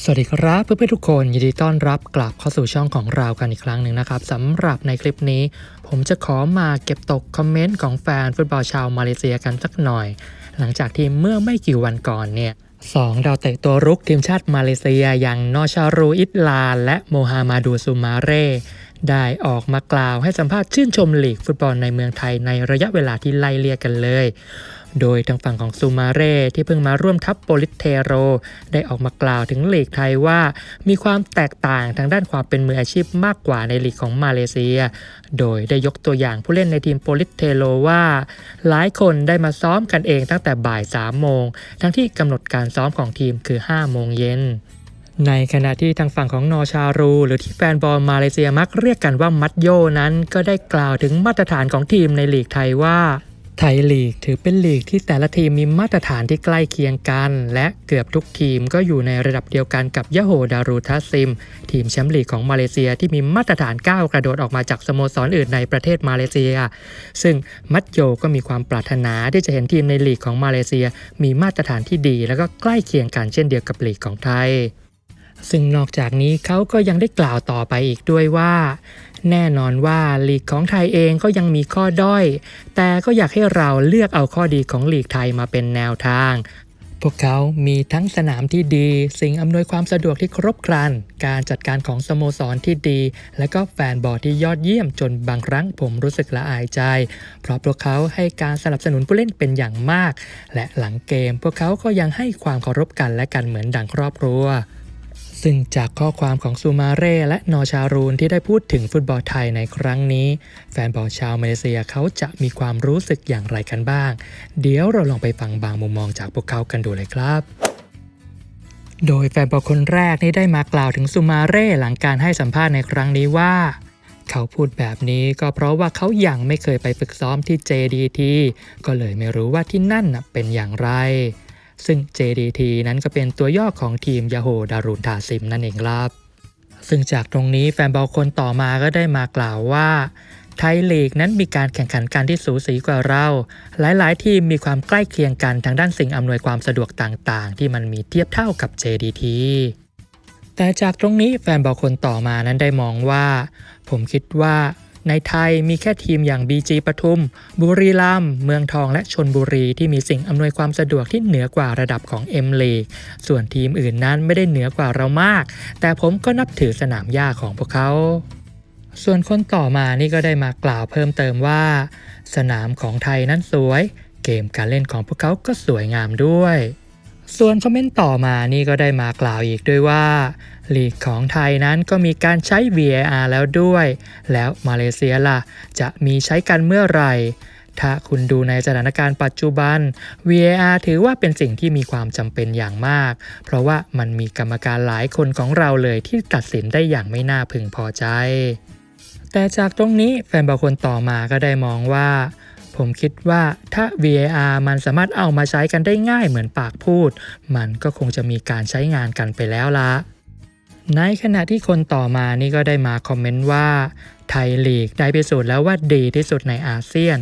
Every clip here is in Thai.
สวัสดีครับเพื่อนๆทุกคนยินดีต้อนรับกลับเข้าสู่ช่องของเรากันอีกครั้งหนึ่งนะครับสำหรับในคลิปนี้ ผมจะขอมาเก็บตกคอมเมนต์ของแฟนฟุตบอลชาวมาเลเซียกันสักหน่อย หลังจากที่เมื่อไม่กี่วันก่อนเนี่ยสองดาวเตะตัวรุกทีมชาติมาเลเซียอย่างนอชารูอิตลาและโมฮามาดูซูมาเร่ ได้ออกมากล่าวให้สัมภาษณ์ชื่นชมลีกฟุตบอลในเมืองไทยในระยะเวลาที่ไล่เลี่ยกันเลย โดยทางฝั่งของซูมาเร่ที่เพิ่งมาร่วมทัพโปลิสเทโร ได้ออกมากล่าวถึงลีกไทยว่า มีความแตกต่างทางด้านความเป็นมืออาชีพมากกว่าในลีกของมาเลเซีย โดยได้ยกตัวอย่างผู้เล่นในทีมโปลิสเทโรว่า หลายคนได้มาซ้อมกันเองตั้งแต่บ่าย3โมงทั้งที่กำหนดการซ้อมของทีมคือ 5 โมงเย็น ในขณะที่ทางฝั่งของนอชารู หรือที่แฟนบอลมาเลเซียมักเรียกกันว่ามัดโยนั้นก็ได้กล่าวถึงมาตรฐานของทีมในลีกไทยว่า ไทยลีกถือเป็นลีกที่แต่ละทีมมีมาตรฐานที่ใกล้เคียงกัน และเกือบทุกทีมก็อยู่ในระดับเดียวกันกับยะโฮดารูทัสซิม ทีมแชมป์ลีกของมาเลเซียที่มีมาตรฐานก้าวกระโดดออกมาจากสโมสรอื่นในประเทศมาเลเซีย ซึ่งมัตโยก็มีความปรารถนาที่จะเห็นทีมในลีกของมาเลเซีย มีมาตรฐานที่ดี แล้วก็ใกล้เคียงกันเช่นเดียวกับลีกของไทย ซึ่งนอกจากนี้เขาก็ยังได้กล่าวต่อไปอีกด้วยว่า แน่นอนว่าลีกของไทยเองก็ยังมีข้อด้อย แต่ก็อยากให้เราเลือกเอาข้อดีของลีกไทยมาเป็นแนวทาง พวกเขามีทั้งสนามที่ดี สิ่งอำนวยความสะดวกที่ครบครัน การจัดการของสโมสรที่ดี และก็แฟนบอลที่ยอดเยี่ยมจนบางครั้งผมรู้สึกละอายใจ เพราะพวกเขาให้การสนับสนุนผู้เล่นเป็นอย่างมาก และหลังเกม พวกเขาก็ยังให้ความเคารพกันและกันเหมือนดังครอบครัว ซึ่งจากข้อความของซูมาเร่และนอชารูนที่ได้พูดถึงฟุตบอลไทยในครั้งนี้ แฟนบอลชาวมาเลเซียเขาจะมีความรู้สึกอย่างไรกันบ้าง เดี๋ยวเราลองไปฟังบางมุมมองจากพวกเขากันดูเลยครับโดยแฟนบอลคนแรกนี่ได้มากล่าวถึงซูมาเร่หลังการให้สัมภาษณ์ในครั้งนี้ว่า เขาพูดแบบนี้ก็เพราะว่าเขายัางไม่เคยไปฝึกซ้อมที่ JDT ก็เลยไม่รู้ว่าที่นั่นเป็นอย่างไร ซึ่ง JDT นั้นก็เป็นตัวย่อของทีมยาโฮดารุนทาซิมนั่นเองครับ ซึ่งจากตรงนี้แฟนบอลคนต่อมาก็ได้มากล่าวว่าไทยลีกนั้นมีการแข่งขันกันที่สูสีกว่าเรา หลายๆ ทีมมีความใกล้เคียงกันทางด้านสิ่งอำนวยความสะดวกต่างๆ ที่มันมีเทียบเท่ากับ JDT แต่จากตรงนี้แฟนบอลคนต่อมานั้นได้มองว่า ผมคิดว่า ในไทยมีแค่ทีมอย่าง BG ปทุม บุรีรัมย์เมืองทองและชนบุรีที่มีสิ่งอำนวยความสะดวกที่เหนือกว่าระดับของ M League ส่วนทีมอื่นนั้นไม่ได้เหนือกว่าเรามาก แต่ผมก็นับถือสนามหญ้าของพวกเขาส่วนคนต่อมานี่ก็ได้มากล่าวเพิ่มเติมว่า สนามของไทยนั้นสวย เกมการเล่นของพวกเขาก็สวยงามด้วย ส่วนคอมเมนต์ต่อมานี่ก็ได้มากล่าวอีกด้วยว่าลีกของไทยนั้นก็มีการใช้ VAR แล้วด้วย แล้วมาเลเซียล่ะ จะมีใช้กันเมื่อไหร่ ถ้าคุณดูในสถานการณ์ปัจจุบัน VAR ถือว่าเป็นสิ่งที่มีความจำเป็นอย่างมาก เพราะว่ามันมีกรรมการหลายคนของเราเลยที่ตัดสินได้อย่างไม่น่าพึงพอใจ แต่จากตรงนี้แฟนบอลคนต่อมาก็ได้มองว่า ผมคิดว่าถ้า VAR มันสามารถเอามาใช้กันได้ง่ายเหมือนปากพูด มันก็คงจะมีการใช้งานกันไปแล้วละในขณะที่คนต่อมานี่ก็ได้มาคอมเมนต์ว่า ไทยลีกได้พิสูจน์แล้วว่าดีที่สุดในอาเซียน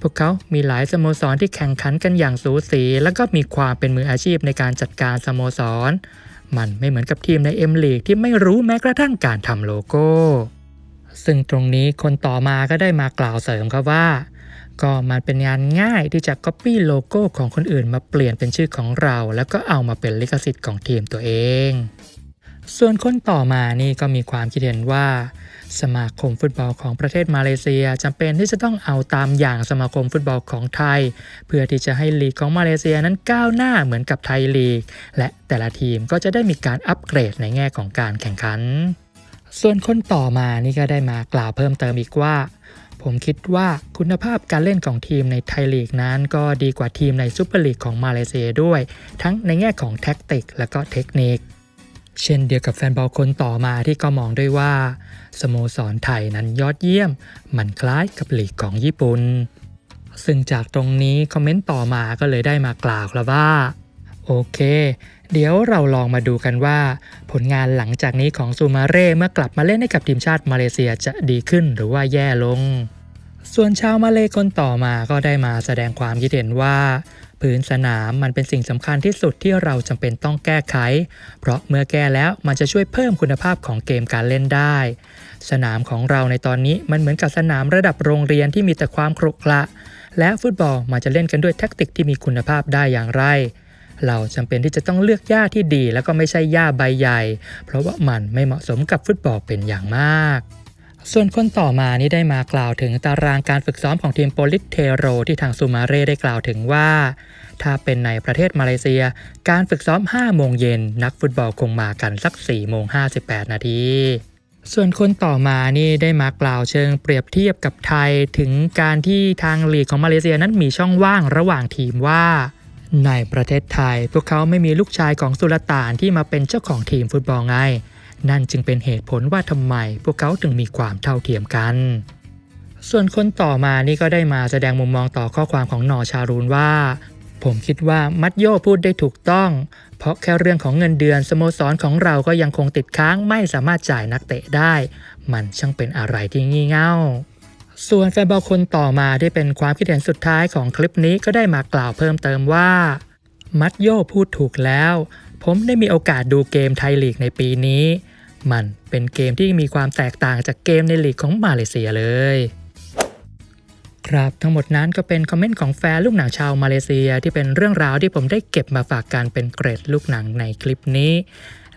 พวกเขามีหลายสโมสรที่แข่งขันกันอย่างสูสี แล้วก็มีความเป็นมืออาชีพในการจัดการสโมสร มันไม่เหมือนกับทีมในเอ็มลีกที่ไม่รู้แม้กระทั่งการทำโลโก้ ซึ่งตรงนี้คนต่อมาก็ได้มากล่าวเสริมครับว่า ก็มันเป็นงานง่ายที่จะ Copy โลโก้ของคนอื่นมาเปลี่ยนเป็นชื่อของเรา แล้วก็เอามาเป็นลิขสิทธิ์ของทีมตัวเอง ส่วนคนต่อมานี่ก็มีความคิดเห็นว่า สมาคมฟุตบอลของประเทศมาเลเซียจำเป็นที่จะต้องเอาตามอย่างสมาคมฟุตบอลของไทย เพื่อที่จะให้ลีกของมาเลเซียนั้นก้าวหน้าเหมือนกับไทยลีก และแต่ละทีมก็จะได้มีการอัปเกรดในแง่ของการแข่งขันส่วนคนต่อมานี่ก็ได้มากล่าวเพิ่มเติมอีกว่า ผมคิดว่าคุณภาพการเล่นของทีมในไทยลีกนั้น ก็ดีกว่าทีมในซูเปอร์ลีกของมาเลเซียด้วย ทั้งในแง่ของแท็กติก และก็เทคนิค เช่นเดียวกับแฟนบอลคนต่อมาที่ก็มองด้วยว่าสโมสรไทยนั้นยอดเยี่ยม มันคล้ายกับลีกของญี่ปุ่นซึ่งจากตรงนี้คอมเมนต์ต่อมาก็เลยได้มากล่าวครับว่า โอเค เดี๋ยวเราลองมาดูกันว่า ผลงานหลังจากนี้ของซูมาเร่เมื่อกลับมาเล่นให้กับทีมชาติมาเลเซียจะดีขึ้นหรือว่าแย่ลง ส่วนชาวมาเลคนต่อมาก็ได้มาแสดงความคิดเห็นว่า พื้นสนามมันเป็นสิ่งสำคัญที่สุดที่เราจำเป็นต้องแก้ไข เพราะเมื่อแก้แล้วมันจะช่วยเพิ่มคุณภาพของเกมการเล่นได้ สนามของเราในตอนนี้มันเหมือนกับสนามระดับโรงเรียนที่มีแต่ความขรุขระและฟุตบอลมันจะเล่นกันด้วยแทคติกที่มีคุณภาพได้อย่างไร เราจำเป็นที่จะต้องเลือกหญ้าที่ดี แล้วก็ไม่ใช่หญ้าใบใหญ่ เพราะว่ามันไม่เหมาะสมกับฟุตบอลเป็นอย่างมากส่วนคนต่อมานี่ได้มากล่าวถึงตารางการฝึกซ้อมของทีมโปลิสเทโรที่ทางซูมาเร่ได้กล่าวถึงว่า ถ้าเป็นในประเทศมาเลเซีย การฝึกซ้อม 5 โมงเย็นนักฟุตบอลคงมากันสัก 4 โมง 58 นาทีส่วนคนต่อมานี่ได้มากล่าวเชิงเปรียบเทียบกับไทย ถึงการที่ทางลีกของมาเลเซียนั้นมีช่องว่างระหว่างทีมว่า ในประเทศไทย พวกเขาไม่มีลูกชายของสุลต่านที่มาเป็นเจ้าของทีมฟุตบอลไง นั่นจึงเป็นเหตุผลว่าทำไมพวกเขาถึงมีความเท่าเทียมกัน ส่วนคนต่อมานี่ก็ได้มาแสดงมุมมองต่อข้อความของนอชารูนว่า ผมคิดว่ามัดโยพูดได้ถูกต้อง เพราะแค่เรื่องของเงินเดือนสโมสรของเราก็ยังคงติดค้างไม่สามารถจ่ายนักเตะได้ มันช่างเป็นอะไรที่งี่เง่า ส่วนแฟนบอลคนต่อมาที่เป็นความคิดเห็นสุดท้ายของคลิปนี้ก็ได้มากล่าวเพิ่มเติมว่า มัดโยพูดถูกแล้ว ผมได้มีโอกาสดูเกมไทยลีกในปีนี้ มันเป็นเกมที่มีความแตกต่างจากเกมในลีกของมาเลเซียเลย ครับทั้งหมดนั้นก็เป็นคอมเมนต์ของแฟนลูกหนังชาวมาเลเซียที่เป็นเรื่องราวที่ผมได้เก็บมาฝากกันเป็นเกรดลูกหนังในคลิปนี้